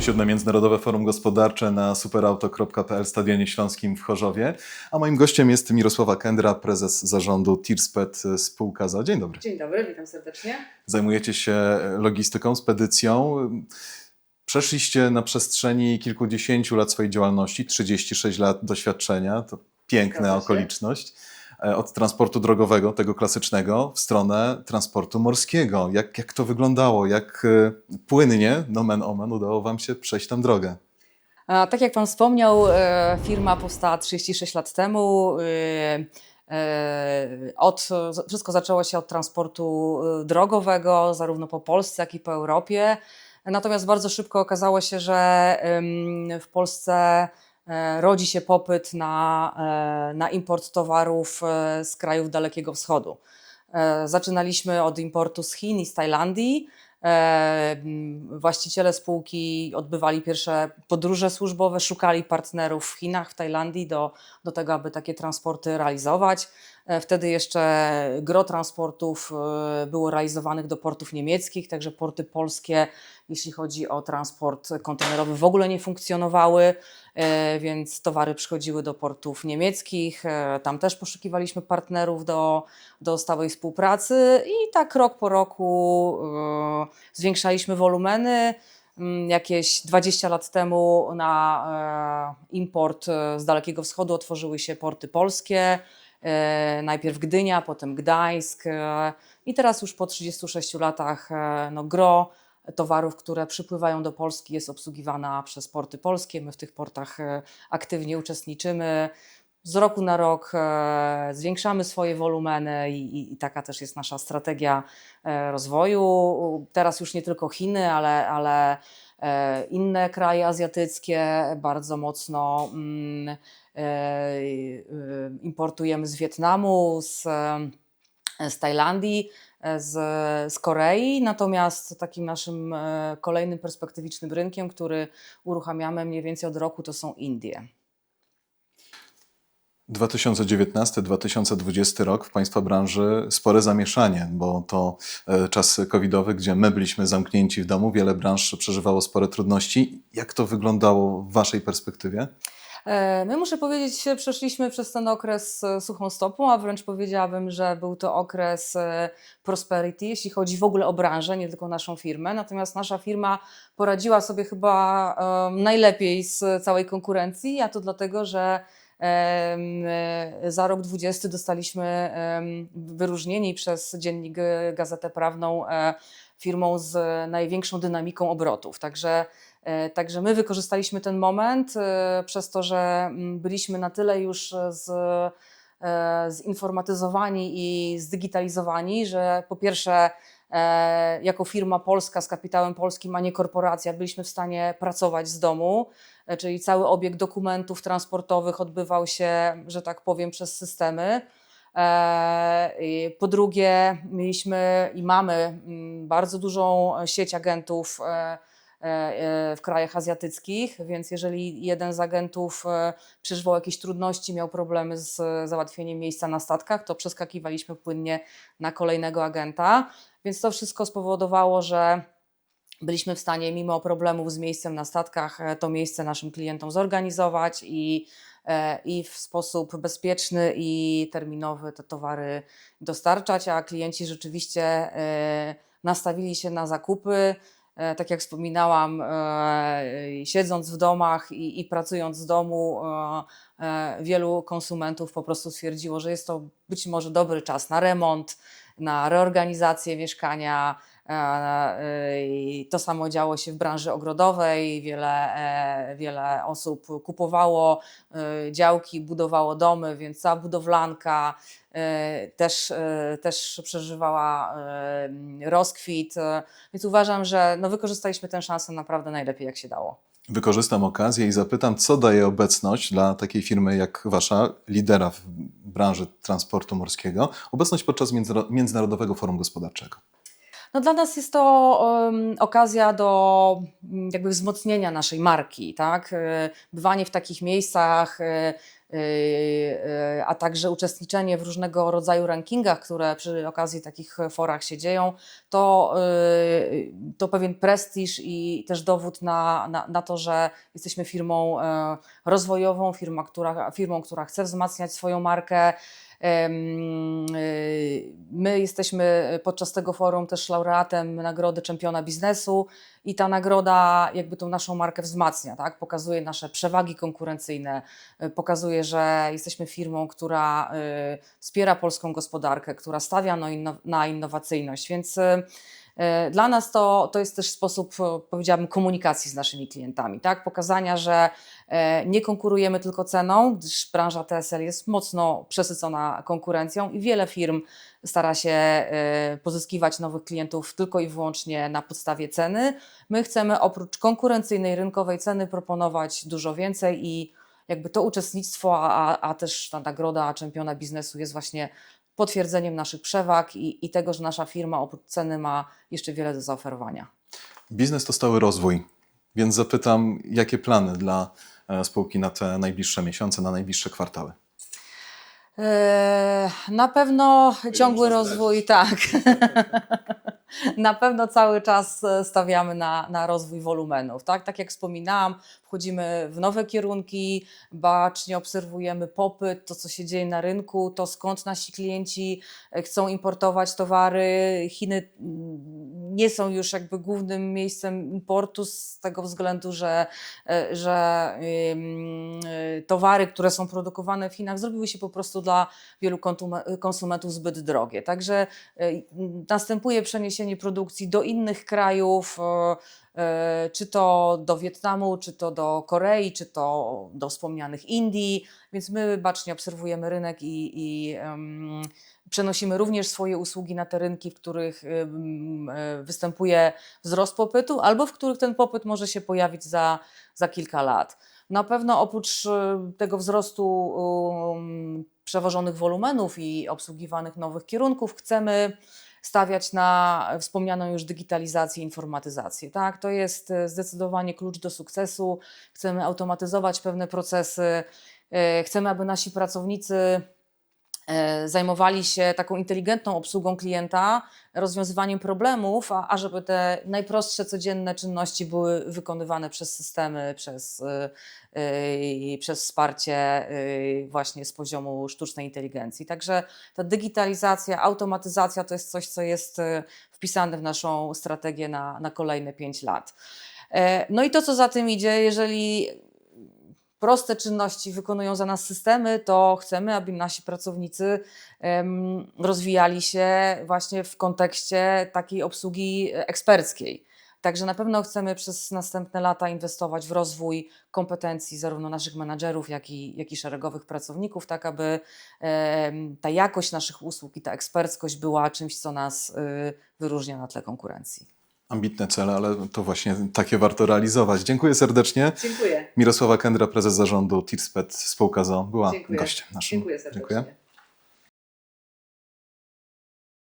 Siódme Międzynarodowe Forum Gospodarcze na superauto.pl Stadionie Śląskim w Chorzowie. A moim gościem jest Mirosława Kendra, prezes zarządu Tirspet Spółka za. Dzień dobry. Dzień dobry, witam serdecznie. Zajmujecie się logistyką, spedycją. Przeszliście na przestrzeni kilkudziesięciu lat swojej działalności, 36 lat doświadczenia, to piękna okoliczność. E, Od transportu drogowego, tego klasycznego, w stronę transportu morskiego. Jak, jak to wyglądało? Jak e, płynnie, nomen omen, udało Wam się przejść tę drogę? A, tak jak Pan wspomniał, e, firma powstała 36 lat temu. Od, wszystko zaczęło się od transportu drogowego, zarówno po Polsce, jak i po Europie. Natomiast bardzo szybko okazało się, że w Polsce rodzi się popyt na, e, na import towarów e, z krajów Dalekiego Wschodu. E, Zaczynaliśmy od importu z Chin i z Tajlandii. E, Właściciele spółki odbywali pierwsze podróże służbowe, szukali partnerów w Chinach, w Tajlandii do, do tego, aby takie transporty realizować. E, Wtedy jeszcze gro transportów e, było realizowanych do portów niemieckich, także porty polskie, jeśli chodzi o transport kontenerowy, w ogóle nie funkcjonowały, e, więc towary przychodziły do portów niemieckich. Tam też poszukiwaliśmy partnerów do, do stałej współpracy i tak rok po roku zwiększaliśmy wolumeny. Mm, Jakieś 20 lat temu na import z Dalekiego Wschodu otworzyły się porty polskie. E, Najpierw Gdynia, potem Gdańsk e, i teraz już po 36 latach e, no, gro towarów, które przypływają do Polski jest obsługiwana przez porty polskie. My w tych portach aktywnie uczestniczymy. Z roku na rok zwiększamy swoje wolumeny i, i, i taka też jest nasza strategia rozwoju. Teraz już nie tylko Chiny, ale, ale inne kraje azjatyckie bardzo mocno mm, importujemy z Wietnamu, z, e, z Tajlandii, e, z, z Korei. Natomiast takim naszym e, kolejnym perspektywicznym rynkiem, który uruchamiamy mniej więcej od roku, to są Indie. 2019-2020 rok w Państwa branży spore zamieszanie, bo to czas covidowy, gdzie my byliśmy zamknięci w domu, wiele branż przeżywało spore trudności. Jak to wyglądało w Waszej perspektywie? E, My, muszę powiedzieć, przeszliśmy przez ten okres e, suchą stopą, a wręcz powiedziałabym, że był to okres e, prosperity, jeśli chodzi w ogóle o branżę, nie tylko naszą firmę. Natomiast nasza firma poradziła sobie chyba najlepiej z całej konkurencji, a to dlatego, że za rok 20 dostaliśmy wyróżnieni przez dziennik Gazetę Prawną firmą z największą dynamiką obrotów. Także Także my wykorzystaliśmy ten moment e, przez to, że mm, byliśmy na tyle już z, e, zinformatyzowani i zdigitalizowani, że po pierwsze e, jako firma polska z kapitałem polskim, a nie korporacja, byliśmy w stanie pracować z domu, e, czyli cały obieg dokumentów transportowych odbywał się, że tak powiem, przez systemy. E, Po drugie, mieliśmy i mamy mm, bardzo dużą sieć agentów e, e, w krajach azjatyckich, więc jeżeli jeden z agentów e, przeżywał jakieś trudności, miał problemy z załatwieniem miejsca na statkach, to przeskakiwaliśmy płynnie na kolejnego agenta. Więc to wszystko spowodowało, że byliśmy w stanie, mimo problemów z miejscem na statkach, e, to miejsce naszym klientom zorganizować i, e, i w sposób bezpieczny i terminowy te towary dostarczać, a klienci rzeczywiście e, nastawili się na zakupy. E, Tak jak wspominałam, e, siedząc w domach i, i pracując z domu, e, wielu konsumentów po prostu stwierdziło, że jest to być może dobry czas na remont, na reorganizację mieszkania. I to samo działo się w branży ogrodowej. Wiele, e, wiele osób kupowało e, działki, budowało domy, więc cała budowlanka e, też, też przeżywała rozkwit. Więc uważam, że no, wykorzystaliśmy tę szansę naprawdę najlepiej, jak się dało. Wykorzystam okazję i zapytam, co daje obecność dla takiej firmy jak Wasza, lidera w branży transportu morskiego, obecność podczas Międzynarodowego Forum Gospodarczego? No dla nas jest to em, okazja do mm, jakby wzmocnienia naszej marki, tak? E, Bywanie w takich miejscach, e, yy, a także uczestniczenie w różnego rodzaju rankingach, które przy okazji takich forach się dzieją, to, to pewien prestiż i też dowód na, na, na to, że jesteśmy firmą e, rozwojową, firma, która, firmą, która chce wzmacniać swoją markę. Y, My jesteśmy podczas tego forum też laureatem Nagrody Czempiona Biznesu i ta nagroda jakby tą naszą markę wzmacnia, tak? pokazuje nasze przewagi konkurencyjne, y, pokazuje, że jesteśmy firmą, która y, wspiera polską gospodarkę, która stawia na, inno, na innowacyjność, więc dla nas to, to jest też sposób, y, powiedziałabym, komunikacji z naszymi klientami, tak? pokazania, że e, nie konkurujemy tylko ceną, gdyż branża TSL jest mocno przesycona konkurencją i wiele firm stara się e, pozyskiwać nowych klientów tylko i wyłącznie na podstawie ceny. My chcemy oprócz konkurencyjnej rynkowej ceny proponować dużo więcej i jakby to uczestnictwo, a, a też ta nagroda czempiona biznesu jest właśnie potwierdzeniem naszych przewag i, i tego, że nasza firma oprócz ceny ma jeszcze wiele do zaoferowania. Biznes to stały rozwój, więc zapytam, jakie plany dla e, spółki na te najbliższe miesiące, na najbliższe kwartały? Eee, Na pewno ciągły rozwój, tak. Na pewno cały czas e, stawiamy na, na rozwój wolumenów. Tak? tak jak wspominałam, wchodzimy w nowe kierunki, bacznie obserwujemy popyt, to co się dzieje na rynku, to skąd nasi klienci e, chcą importować towary. Chiny mm, nie są już jakby głównym miejscem importu z tego względu, że, e, że y, towary, które są produkowane w Chinach, zrobiły się po prostu dla wielu konsumentów zbyt drogie. Także y, następuje przeniesienie produkcji do innych krajów, czy to do Wietnamu, czy to do Korei, czy to do wspomnianych Indii, więc my bacznie obserwujemy rynek i, i em, przenosimy również swoje usługi na te rynki, w których ym, y, występuje wzrost popytu, albo w których ten popyt może się pojawić za, za kilka lat. Na pewno oprócz y, tego wzrostu um, przewożonych wolumenów i obsługiwanych nowych kierunków, chcemy stawiać na wspomnianą już digitalizację, informatyzację. Tak? To jest zdecydowanie klucz do sukcesu. Chcemy automatyzować pewne procesy, chcemy, aby nasi pracownicy zajmowali się taką inteligentną obsługą klienta, rozwiązywaniem problemów, a, a żeby te najprostsze codzienne czynności były wykonywane przez systemy, przez, y, y, przez wsparcie y, właśnie z poziomu sztucznej inteligencji. Także ta digitalizacja, automatyzacja to jest coś, co jest wpisane w naszą strategię na, na kolejne 5 lat. E, No i to, co za tym idzie, jeżeli proste czynności wykonują za nas systemy, to chcemy, aby nasi pracownicy rozwijali się właśnie w kontekście takiej obsługi eksperckiej. Także na pewno chcemy przez następne lata inwestować w rozwój kompetencji zarówno naszych menadżerów, jak i, jak i szeregowych pracowników, tak aby ta jakość naszych usług i ta eksperckość była czymś, co nas y, wyróżnia na tle konkurencji. Ambitne cele, ale to właśnie takie warto realizować. Dziękuję serdecznie. Dziękuję. Mirosława Kendra, prezes zarządu Tirspet spółka ZO, była Dziękuję. gościem naszym. Dziękuję serdecznie. Dziękuję.